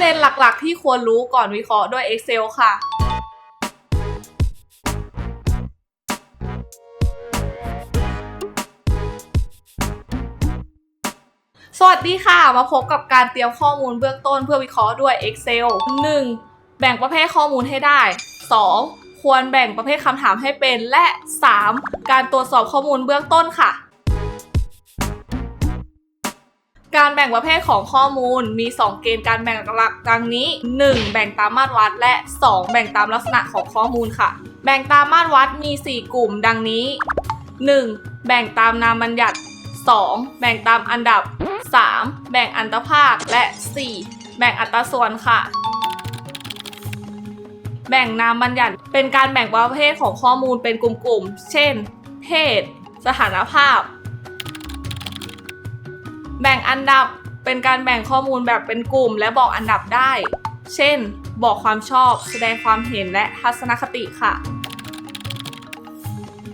ประเด็นหลักๆ ที่ควรรู้ก่อนวิเคราะห์ด้วย Excel ค่ะสวัสดีค่ะ มาพบกับการเตรียมข้อมูลเบื้องต้นเพื่อวิเคราะห์ด้วย Excel 1. แบ่งประเภทข้อมูลให้ได้ 2. ควรแบ่งประเภทคำถามให้เป็น และ 3. การตรวจสอบข้อมูลเบื้องต้นค่ะ การแบ่งประเภทของข้อมูลมี 2 เกณฑ์การแบ่งหลักดังนี้ 1. แบ่งตามมาตรวัด และ 2. แบ่งตามลักษณะของข้อมูลค่ะ แบ่งตามมาตรวัดมี 4 กลุ่มดังนี้ 1. แบ่งตามนามบัญญัติ 2. แบ่งตามอันดับ 3. แบ่งอันตภาคและ 4. แบ่งอัตราส่วนค่ะ แบ่งนามบัญญัติเป็นการแบ่งประเภทของข้อมูลเป็นกลุ่มๆ เช่น เพศ สถานภาพ แบ่งอันดับเป็นการแบ่งข้อมูลแบบเป็นกลุ่ม และบอกอันดับได้ เช่น บอกความชอบ แสดงความเห็นและทัศนคติค่ะ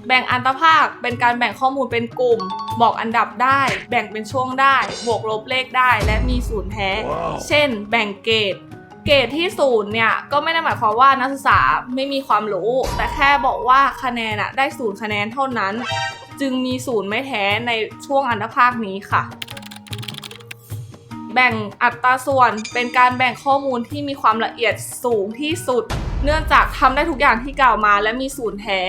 แบ่งอันตภาคเป็นการแบ่งข้อมูลเป็นกลุ่ม บอกอันดับได้ แบ่งเป็นช่วงได้ บวกลบเลขได้ และมีศูนย์แท้เช่น แบ่งเกรดเกรดที่ศูนย์เนี่ยก็ไม่ได้หมายความว่านักศึกษาไม่มีความรู้ แต่แค่บอกว่าคะแนนอะได้ศูนย์คะแนนเท่านั้น จึงมีศูนย์ไม่แท้ในช่วงอันตภาคนี้ค่ะ แบ่งอัตราส่วนเป็นการแบ่งข้อมูลที่มีความละเอียดสูงที่สุด เนื่องจากทำได้ทุกอย่างที่กล่าวมาและมีศูนย์แท้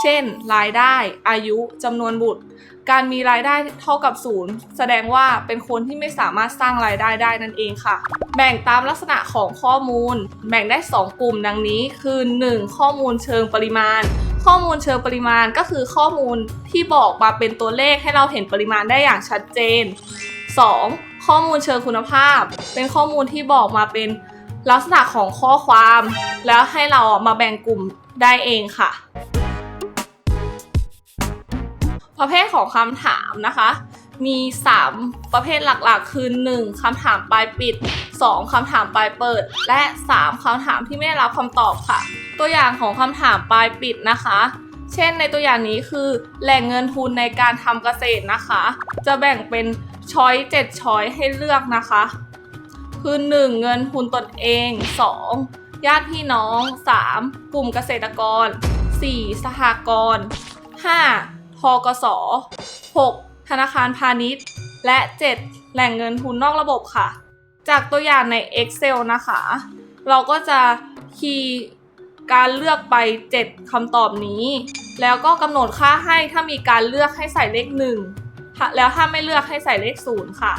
เช่น รายได้ อายุจำนวนบุตร การมีรายได้เท่ากับศูนย์แสดงว่าเป็นคนที่ไม่สามารถสร้างรายได้ได้นั่นเองค่ะ แบ่งตามลักษณะของข้อมูล แบ่งได้ 2 กลุ่มดังนี้ คือ 1. ข้อมูลเชิงปริมาณข้อมูลเชิงปริมาณก็คือข้อมูลที่บอกมาเป็นตัวเลขให้เราเห็นปริมาณได้อย่างชัดเจน 2. ข้อมูลเชิงคุณภาพ เป็นข้อมูลที่บอกมาเป็นลักษณะของข้อความ แล้วให้เรามาแบ่งกลุ่มได้เองค่ะ ประเภทของคำถามนะคะ มี 3 ประเภทหลักๆ คือ 1. คำถามปลายปิด 2. คำถามปลายเปิด และ 3. คำถามที่ไม่ได้รับคำตอบค่ะ ตัวอย่างของคำถามปลายปิดนะคะ เช่นในตัวอย่างนี้คือ แหล่งเงินทุนในการทำเกษตรนะคะ จะแบ่งเป็น ช้อย7ช้อยให้เลือกนะคะ คือ 1. เงินทุนตนเอง 2. ญาติพี่น้อง 3. กลุ่มเกษตรกร 4. สหกรณ์ 5. ทกส 6. ธนาคารพาณิชย์ และ 7. แหล่งเงินทุนนอกระบบค่ะ จากตัวอย่างใน Excel นะคะ เราก็จะคีย์การเลือกไป 7คำตอบนี้ แล้วก็กำหนดค่าให้ถ้ามีการเลือกให้ใส่เลข 1 แล้วถ้าไม่เลือกให้ใส่เลข0ค่ะ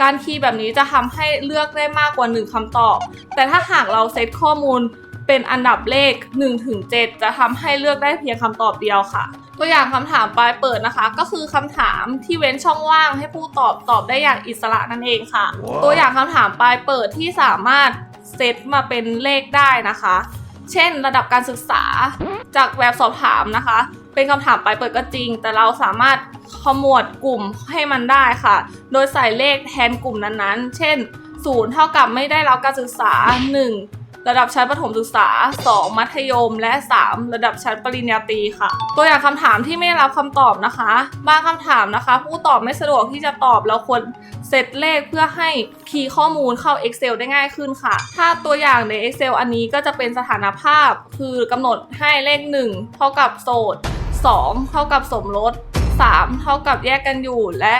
การคีย์แบบนี้จะทำให้เลือกได้มากกว่า 1คำตอบ แต่ถ้าหากเราเซตข้อมูลเป็นอันดับเลข1ถึง7จะทำให้เลือกได้เพียงคำตอบเดียวค่ะ ตัวอย่างคำถามปลายเปิดนะคะ ก็คือคำถามที่เว้นช่องว่างให้ผู้ตอบตอบได้อย่างอิสระนั่นเองค่ะ Wow. ตัวอย่างคำถามปลายเปิดที่สามารถเซตมาเป็นเลขได้นะคะ เช่น ระดับการศึกษาจากแบบสอบถามนะคะ เป็นคำถามปลายเปิดก็จริง แต่เราสามารถขมวดกลุ่มให้มันได้ค่ะ โดยใส่เลขแทนกลุ่มนั้นๆ เช่น 0 เท่ากับไม่ได้รับการศึกษา 1 ระดับชั้นประถมศึกษา 2 มัธยม และ 3 ระดับชั้นปริญญาตรีค่ะ ตัวอย่างคำถามที่ไม่ได้รับคำตอบนะคะบางคำถามนะคะ ผู้ตอบไม่สะดวกที่จะตอบเราควรเซตเลขเพื่อให้คีย์ข้อมูลเข้า Excel ได้ง่ายขึ้นค่ะ ถ้าตัวอย่างใน Excel อันนี้ก็จะเป็นสถานภาพ คือกำหนดให้เลข 1 เท่ากับโสด 2 เท่ากับสมรส 3 เท่ากับแยกกันอยู่และ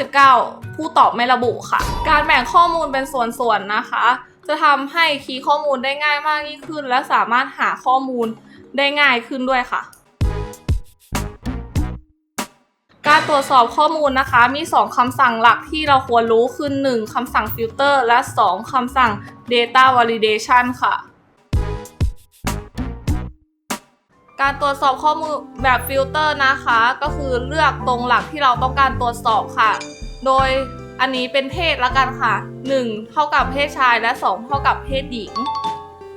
99 ผู้ตอบไม่ระบุค่ะ การแบ่งข้อมูลเป็นส่วนๆนะคะ จะทำให้คีย์ข้อมูลได้ง่ายมากยิ่งขึ้น และสามารถหาข้อมูลได้ง่ายขึ้นด้วยค่ะ การตรวจสอบข้อมูลนะคะมี 2คำสั่งหลักที่เราควรรู้คือ 1คำสั่ง filter และ 2คำสั่ง data validation ค่ะ การตรวจสอบข้อมูลแบบฟิลเตอร์นะคะ ก็คือเลือกตรงหลักที่เราต้องการตรวจสอบค่ะ โดยอันนี้เป็นเพศละกันค่ะ 1 เท่ากับเพศชายและ 2 เท่ากับเพศหญิง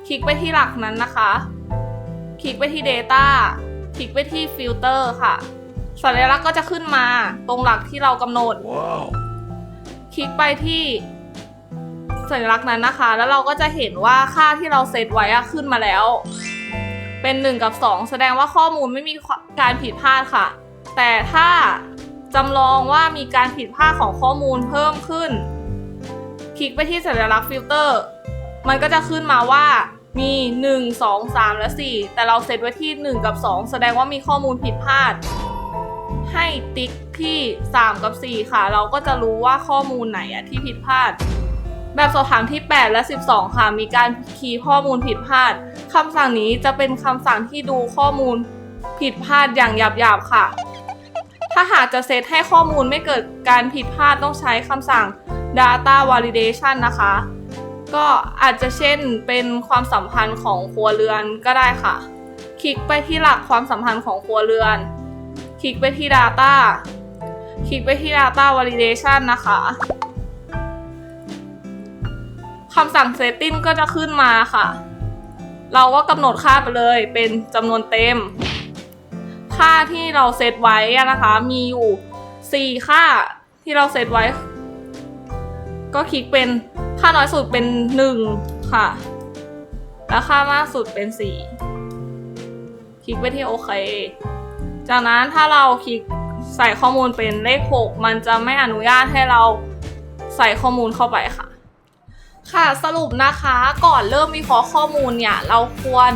คลิกไปที่หลักนั้นนะคะ คลิกไปที่ Data คลิกไปที่ฟิลเตอร์ค่ะสัญลักษณ์ก็จะขึ้นมาตรงหลักที่เรากำหนด Wow. คลิกไปที่สัญลักษณ์นั้นนะคะ แล้วเราก็จะเห็นว่าค่าที่เราเซตไว้อะขึ้นมาแล้ว เป็น 1 กับ 2 แสดงว่าข้อมูลไม่มีการผิดพลาดค่ะ แต่ถ้าจำลองว่ามีการผิดพลาดของข้อมูลเพิ่มขึ้น คลิกไปที่สัญลักษณ์ฟิลเตอร์ มันก็จะขึ้นมาว่ามี 1 2 3 และ 4 แต่เราเซตไว้ที่ 1 กับ 2 แสดงว่ามีข้อมูลผิดพลาด ให้ติ๊กที่ 3 กับ 4 ค่ะ เราก็จะรู้ว่าข้อมูลไหนอะที่ผิดพลาด แบบสอบถามที่ 8 และ 12 ค่ะ มีการคีย์ข้อมูลผิดพลาดคำสั่งนี้จะเป็นคำสั่งที่ดูข้อมูลผิดพลาดอย่างหยาบๆค่ะ ถ้าหากจะเซตให้ข้อมูลไม่เกิดการผิดพลาดต้องใช้คำสั่ง data validation นะคะ ก็อาจจะเช่นเป็นความสัมพันธ์ของครัวเรือนก็ได้ค่ะ คลิกไปที่หลักความสัมพันธ์ของครัวเรือน คลิกไปที่ data คลิกไปที่ data validation นะคะ คำสั่ง setting ก็จะขึ้นมาค่ะ เราก็กำหนดค่าไปเลยเป็นจำนวนเต็ม ค่าที่เราเซตไว้นะคะ มีอยู่ 4 ค่าที่เราเซตไว้ ก็คลิกเป็นค่าน้อยสุดเป็น 1 ค่ะ แล้วค่ามากสุดเป็น 4 คลิกไปที่โอเค จากนั้นถ้าเราคลิกใส่ข้อมูลเป็นเลข 6 มันจะไม่อนุญาตให้เราใส่ข้อมูลเข้าไปค่ะ ค่ะสรุปนะคะก่อนเริ่มวิเคราะห์ข้อมูลเนี่ยเราควร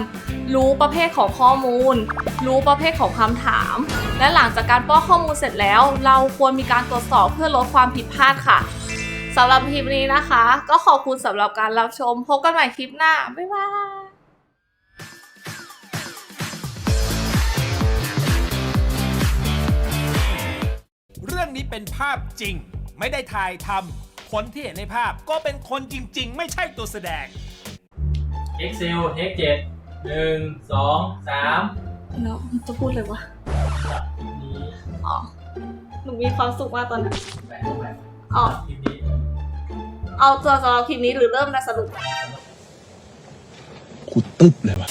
รู้ประเภทของข้อมูล รู้ประเภทของคำถาม และหลังจากการป้อนข้อมูลเสร็จแล้ว เราควรมีการตรวจสอบเพื่อลดความผิดพลาดค่ะสำหรับคลิปนี้นะคะ ก็ขอบคุณสำหรับการรับชม พบกันใหม่คลิปหน้า บ๊ายบายเรื่องนี้เป็นภาพจริง ไม่ได้ถ่ายทำ คนที่เห็นในภาพก็เป็นคนจริง ๆ ไม่ใช่ตัวแสดง Excel เทคเจ็ดหนึ่งสองสามแล้วจะพูดเลยวะจับคลิปนี้อ๋อ หนูมีความสุขมากตอนนั้น แปะแปะอ๋อจับคลิปนี้เอาตัวสำหรับคลิปนี้หรือเริ่มนะสรุปขุดตึ๊บเลยวะ